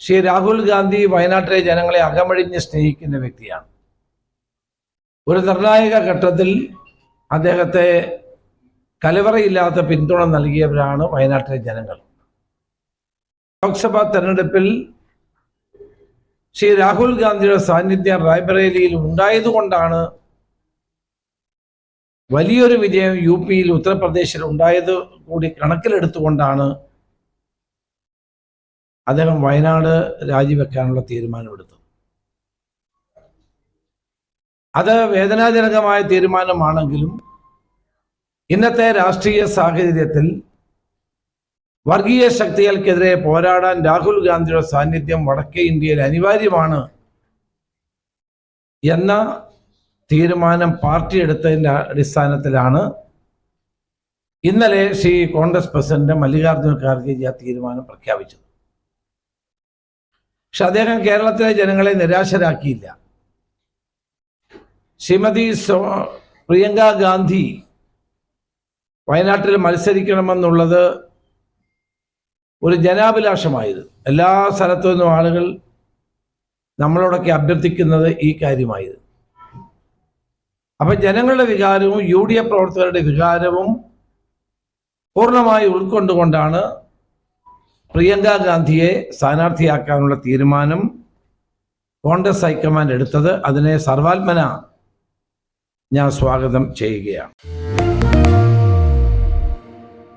ശ്രീ രാഹുൽ ഗാന്ധി വയനാട്ടിലെ ജനങ്ങളെ അകമഴിഞ്ഞ് സ്നേഹിക്കുന്ന വ്യക്തിയാണ്. ഒരു നിർണായക ഘട്ടത്തിൽ അദ്ദേഹത്തെ കലവറയില്ലാത്ത പിന്തുണ നൽകിയവരാണ് വയനാട്ടിലെ ജനങ്ങൾ. ലോക്സഭാ തെരഞ്ഞെടുപ്പിൽ ശ്രീ രാഹുൽ ഗാന്ധിയുടെ സാന്നിധ്യം റായ്ബറേലിയിൽ ഉണ്ടായതുകൊണ്ടാണ് വലിയൊരു വിജയം യു പിയിൽ ഉത്തർപ്രദേശിൽ ഉണ്ടായത് കൂടി കണക്കിലെടുത്തുകൊണ്ടാണ് അദ്ദേഹം വയനാട് രാജിവെക്കാനുള്ള തീരുമാനമെടുത്തു. അത് വേദനാജനകമായ തീരുമാനമാണെങ്കിലും ഇന്നത്തെ രാഷ്ട്രീയ സാഹചര്യത്തിൽ വർഗീയ ശക്തികൾക്കെതിരെ പോരാടാൻ രാഹുൽ ഗാന്ധിയുടെ സാന്നിധ്യം വടക്കേ ഇന്ത്യയിൽ അനിവാര്യമാണ് എന്ന തീരുമാനം പാർട്ടി എടുത്തതിന്റെ അടിസ്ഥാനത്തിലാണ് ഇന്നലെ ശ്രീ കോൺഗ്രസ് പ്രസിഡന്റ് മല്ലികാർജുൻ ഖാർഗെജി ആ തീരുമാനം പ്രഖ്യാപിച്ചത്. പക്ഷെ അദ്ദേഹം കേരളത്തിലെ ജനങ്ങളെ നിരാശരാക്കിയില്ല. ശ്രീമതി പ്രിയങ്ക ഗാന്ധി വയനാട്ടിൽ മത്സരിക്കണമെന്നുള്ളത് ഒരു ജനാഭിലാഷമായിരുന്നു. എല്ലാ സ്ഥലത്തു നിന്നും ആളുകൾ നമ്മളോടൊക്കെ അഭ്യർത്ഥിക്കുന്നത് ഈ കാര്യമായിരുന്നു. അപ്പൊ ജനങ്ങളുടെ വികാരവും യു ഡി എഫ് പ്രവർത്തകരുടെ വികാരവും പൂർണമായി ഉൾക്കൊണ്ടുകൊണ്ടാണ് പ്രിയങ്ക ഗാന്ധിയെ സ്ഥാനാർത്ഥിയാക്കാനുള്ള തീരുമാനം കോൺഗ്രസ് ഹൈക്കമാൻഡ് എടുത്തത്. അതിനെ സർവാത്മന ഞാൻ സ്വാഗതം ചെയ്യുകയാണ്.